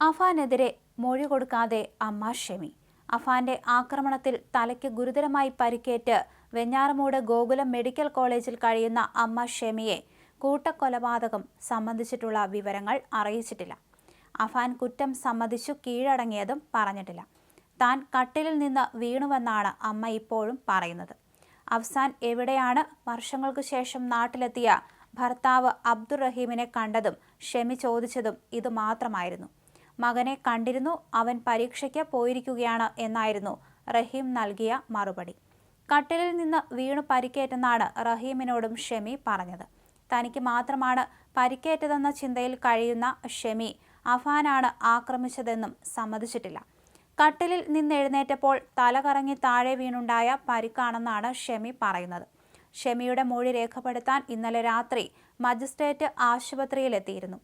അഫാനെതിരെ മൊഴി കൊടുക്കാതെ അമ്മ ഷെമി. അഫാന്റെ ആക്രമണത്തിൽ തലയ്ക്ക് ഗുരുതരമായി പരിക്കേറ്റ് വെഞ്ഞാറമൂട് ഗോകുലം മെഡിക്കൽ കോളേജിൽ കഴിയുന്ന അമ്മ ഷെമിയെ കൂട്ടക്കൊലപാതകം സംബന്ധിച്ചിട്ടുള്ള വിവരങ്ങൾ അറിയിച്ചിട്ടില്ല. അഫാൻ കുറ്റം സമ്മതിച്ചു കീഴടങ്ങിയതും പറഞ്ഞിട്ടില്ല. താൻ കട്ടിലിൽ നിന്ന് വീണുവെന്നാണ് അമ്മ ഇപ്പോഴും പറയുന്നത്. അഫ്സാൻ എവിടെയാണ് വർഷങ്ങൾക്ക് ശേഷം നാട്ടിലെത്തിയ ഭർത്താവ് അബ്ദുറഹീമിനെ കണ്ടതും ഷെമി ചോദിച്ചതും ഇത് മാത്രമായിരുന്നു മകനെ കണ്ടിരുന്നു. അവൻ പരീക്ഷയ്ക്ക് പോയിരിക്കുകയാണ് എന്നായിരുന്നു റഹീം നൽകിയ മറുപടി. കട്ടിലിൽ നിന്ന് വീണു പരിക്കേറ്റെന്നാണ് റഹീമിനോടും ഷെമി പറഞ്ഞത്. തനിക്ക് മാത്രമാണ് പരിക്കേറ്റതെന്ന ചിന്തയിൽ കഴിയുന്ന ഷെമി അഫാനാണ് ആക്രമിച്ചതെന്നും സമ്മതിച്ചിട്ടില്ല. കട്ടിലിൽ നിന്നെഴുന്നേറ്റപ്പോൾ തലകറങ്ങി താഴെ വീണുണ്ടായ പരിക്കാണെന്നാണ് ഷെമി പറയുന്നത്. ഷെമിയുടെ മൊഴി രേഖപ്പെടുത്താൻ ഇന്നലെ രാത്രി മജിസ്ട്രേറ്റ് ആശുപത്രിയിലെത്തിയിരുന്നു.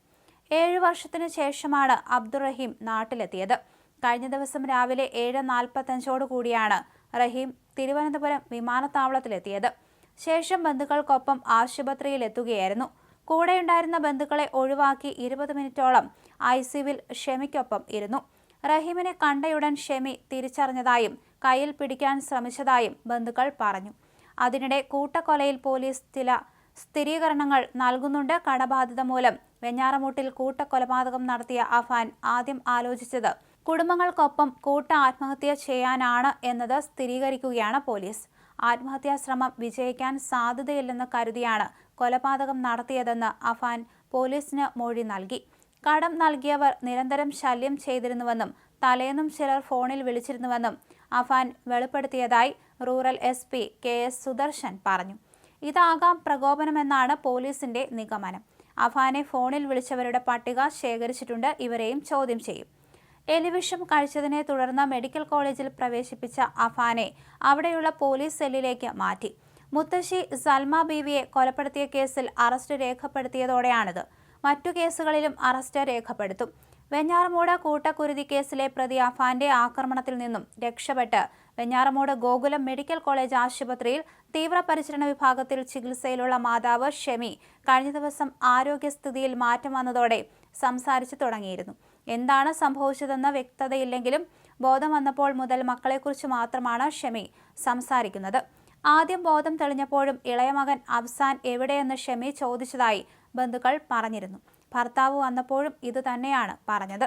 ഏഴു വർഷത്തിനു ശേഷമാണ് അബ്ദുറഹീം നാട്ടിലെത്തിയത്. കഴിഞ്ഞ ദിവസം രാവിലെ ഏഴ് നാൽപ്പത്തഞ്ചോടു കൂടിയാണ് റഹീം തിരുവനന്തപുരം വിമാനത്താവളത്തിലെത്തിയത്. ശേഷം ബന്ധുക്കൾക്കൊപ്പം ആശുപത്രിയിലെത്തുകയായിരുന്നു. കൂടെയുണ്ടായിരുന്ന ബന്ധുക്കളെ ഒഴിവാക്കി ഇരുപത് മിനിറ്റോളം ഐ സിവിൽ ഷെമിക്കൊപ്പം ഇരുന്നു. റഹീമിനെ കണ്ടയുടൻ ഷെമി തിരിച്ചറിഞ്ഞതായും കയ്യിൽ പിടിക്കാൻ ശ്രമിച്ചതായും ബന്ധുക്കൾ പറഞ്ഞു. അതിനിടെ കൂട്ടക്കൊലയിൽ പോലീസ് ചില സ്ഥിരീകരണങ്ങൾ നൽകുന്നുണ്ട് കടബാധിത മൂലം. വെഞ്ഞാറമൂട്ടിൽ കൂട്ടക്കൊലപാതകം നടത്തിയ അഫാൻ ആദ്യം ആലോചിച്ചത് കുടുംബങ്ങൾക്കൊപ്പം കൂട്ട ആത്മഹത്യ ചെയ്യാനാണ് എന്നത് സ്ഥിരീകരിക്കുകയാണ് പോലീസ്. ആത്മഹത്യാ ശ്രമം വിജയിക്കാൻ സാധ്യതയില്ലെന്ന് കരുതിയാണ് കൊലപാതകം നടത്തിയതെന്ന് അഫാൻ പോലീസിന് മൊഴി നൽകി. കടം നൽകിയവർ നിരന്തരം ശല്യം ചെയ്തിരുന്നുവെന്നും തലേന്നും ചിലർ ഫോണിൽ വിളിച്ചിരുന്നുവെന്നും Afan വെളിപ്പെടുത്തിയതായി rural S P K S Sudarshan പറഞ്ഞു. ഇതാകാം പ്രകോപനമെന്നാണ് പോലീസിന്റെ നിഗമനം. അഫാനെ ഫോണിൽ വിളിച്ചവരുടെ പട്ടിക ശേഖരിച്ചിട്ടുണ്ട്. ഇവരെയും ചോദ്യം ചെയ്യും. എലിവിഷം കഴിച്ചതിനെ തുടർന്ന് മെഡിക്കൽ കോളേജിൽ പ്രവേശിപ്പിച്ച അഫാനെ അവിടെയുള്ള പോലീസ് സെല്ലിലേക്ക് മാറ്റി. മുത്തശ്ശി സൽമ ബീവിയെ കൊലപ്പെടുത്തിയ കേസിൽ അറസ്റ്റ് രേഖപ്പെടുത്തിയതോടെയാണിത്. മറ്റു കേസുകളിലും അറസ്റ്റ് രേഖപ്പെടുത്തും. വെഞ്ഞാറമൂട് കൂട്ടക്കുരുതി കേസിലെ പ്രതി അഫാന്റെ ആക്രമണത്തിൽ നിന്നും രക്ഷപ്പെട്ട് വെഞ്ഞാറമൂട് ഗോകുലം മെഡിക്കൽ കോളേജ് ആശുപത്രിയിൽ തീവ്രപരിചരണ വിഭാഗത്തിൽ ചികിത്സയിലുള്ള മാതാവ് ഷെമി കഴിഞ്ഞ ദിവസം ആരോഗ്യസ്ഥിതിയിൽ മാറ്റം വന്നതോടെ സംസാരിച്ചു തുടങ്ങിയിരുന്നു. എന്താണ് സംഭവിച്ചതെന്ന് വ്യക്തതയില്ലെങ്കിലും ബോധം വന്നപ്പോൾ മുതൽ മക്കളെക്കുറിച്ച് മാത്രമാണ് ഷെമി സംസാരിക്കുന്നത്. ആദ്യം ബോധം തെളിഞ്ഞപ്പോഴും ഇളയ മകൻ അഫ്സാൻ എവിടെയെന്ന് ഷെമി ചോദിച്ചതായി ബന്ധുക്കൾ പറഞ്ഞിരുന്നു. ഭർത്താവ് വന്നപ്പോഴും ഇത് തന്നെയാണ് പറഞ്ഞത്.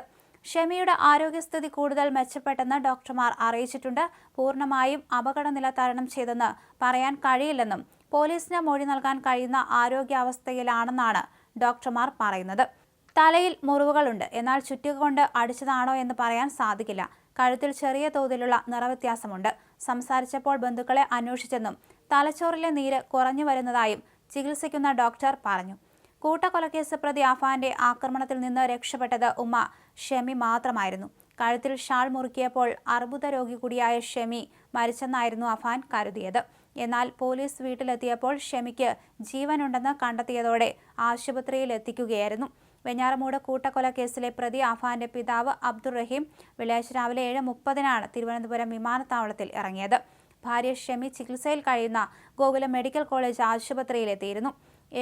ഷെമിയുടെ ആരോഗ്യസ്ഥിതി കൂടുതൽ മെച്ചപ്പെട്ടെന്ന് ഡോക്ടർമാർ അറിയിച്ചിട്ടുണ്ട്. പൂർണമായും അപകടനില തരണം ചെയ്തെന്ന് പറയാൻ കഴിയില്ലെന്നും പോലീസിന് മൊഴി നൽകാൻ കഴിയുന്ന ആരോഗ്യാവസ്ഥയിലാണെന്നാണ് ഡോക്ടർമാർ പറയുന്നത്. തലയിൽ മുറിവുകളുണ്ട്. എന്നാൽ ചുറ്റിക കൊണ്ട് അടിച്ചതാണോ എന്ന് പറയാൻ സാധിക്കില്ല. കഴുത്തിൽ ചെറിയ തോതിലുള്ള നിറവ്യത്യാസമുണ്ട്. സംസാരിച്ചപ്പോൾ ബന്ധുക്കളെ അന്വേഷിച്ചെന്നും തലച്ചോറിലെ നീര് കുറഞ്ഞു വരുന്നതായും ചികിത്സിക്കുന്ന ഡോക്ടർ പറഞ്ഞു. കൂട്ടക്കൊലക്കേസ് പ്രതി അഫാന്റെ ആക്രമണത്തിൽ നിന്ന് രക്ഷപ്പെട്ടത് ഉമ്മ ഷെമി മാത്രമായിരുന്നു. കഴുത്തിൽ ഷാൾ മുറുക്കിയപ്പോൾ അർബുദ രോഗി കൂടിയായ ഷെമി മരിച്ചെന്നായിരുന്നു അഫാൻ കരുതിയത്. എന്നാൽ പോലീസ് വീട്ടിലെത്തിയപ്പോൾ ഷെമിക്ക് ജീവനുണ്ടെന്ന് കണ്ടെത്തിയതോടെ ആശുപത്രിയിൽ എത്തിക്കുകയായിരുന്നു. വെഞ്ഞാറമൂട് കൂട്ടക്കൊല കേസിലെ പ്രതി അഫാന്റെ പിതാവ് അബ്ദുറഹീം വെള്ളിയാഴ്ച രാവിലെ ഏഴ് മുപ്പതിനാണ് തിരുവനന്തപുരം വിമാനത്താവളത്തിൽ ഇറങ്ങിയത്. ഭാര്യ ഷെമി ചികിത്സയിൽ കഴിയുന്ന ഗോകുലം മെഡിക്കൽ കോളേജ് ആശുപത്രിയിലെത്തിയിരുന്നു.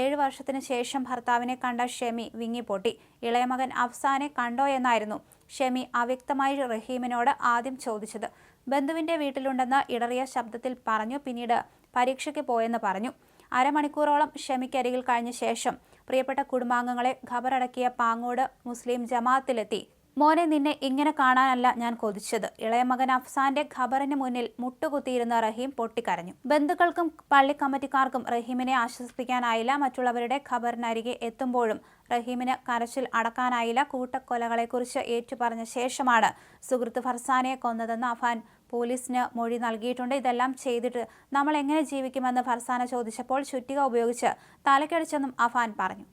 ഏഴു വർഷത്തിന് ശേഷം ഭർത്താവിനെ കണ്ട ഷെമി വിങ്ങിപ്പൊട്ടി. ഇളയമകൻ അഫ്സാനെ കണ്ടോ എന്നായിരുന്നു ഷെമി അവ്യക്തമായി റഹീമിനോട് ആദ്യം ചോദിച്ചത്. ബന്ധുവിന്റെ വീട്ടിലുണ്ടെന്ന് ഇടറിയ ശബ്ദത്തിൽ പറഞ്ഞു പിന്നീട് പരീക്ഷയ്ക്ക് പോയെന്ന് പറഞ്ഞു. അരമണിക്കൂറോളം ഷെമിക്കരികിൽ കഴിഞ്ഞ ശേഷം പ്രിയപ്പെട്ട കുടുംബാംഗങ്ങളെ ഖബറടക്കിയ പാങ്ങോട് മുസ്ലിം ജമാഅത്തിലെത്തി മോനെ നിന്നെ ഇങ്ങനെ കാണാനല്ല ഞാൻ കൊതിച്ചത്. ഇളയ മകൻ അഫ്സാന്റെ ഖബറിന് മുന്നിൽ മുട്ടുകുത്തിയിരുന്ന റഹീം പൊട്ടിക്കരഞ്ഞു. ബന്ധുക്കൾക്കും പള്ളി കമ്മിറ്റിക്കാർക്കും റഹീമിനെ ആശ്വസിപ്പിക്കാനായില്ല. മറ്റുള്ളവരുടെ ഖബറിനരികെ എത്തുമ്പോഴും റഹീമിന് കരച്ചിൽ അടക്കാനായില്ല. കൂട്ടക്കൊലകളെക്കുറിച്ച് ഏറ്റുപറഞ്ഞ ശേഷമാണ് സുഹൃത്ത് ഫർസാനെ കൊന്നതെന്ന് അഫാൻ പോലീസിന് മൊഴി നൽകിയിട്ടുണ്ട്. ഇതെല്ലാം ചെയ്തിട്ട് നമ്മൾ എങ്ങനെ ജീവിക്കുമെന്ന് ഫർസാന ചോദിച്ചപ്പോൾ ചുറ്റിക ഉപയോഗിച്ച് തലക്കടിച്ചെന്നും അഫാൻ പറഞ്ഞു.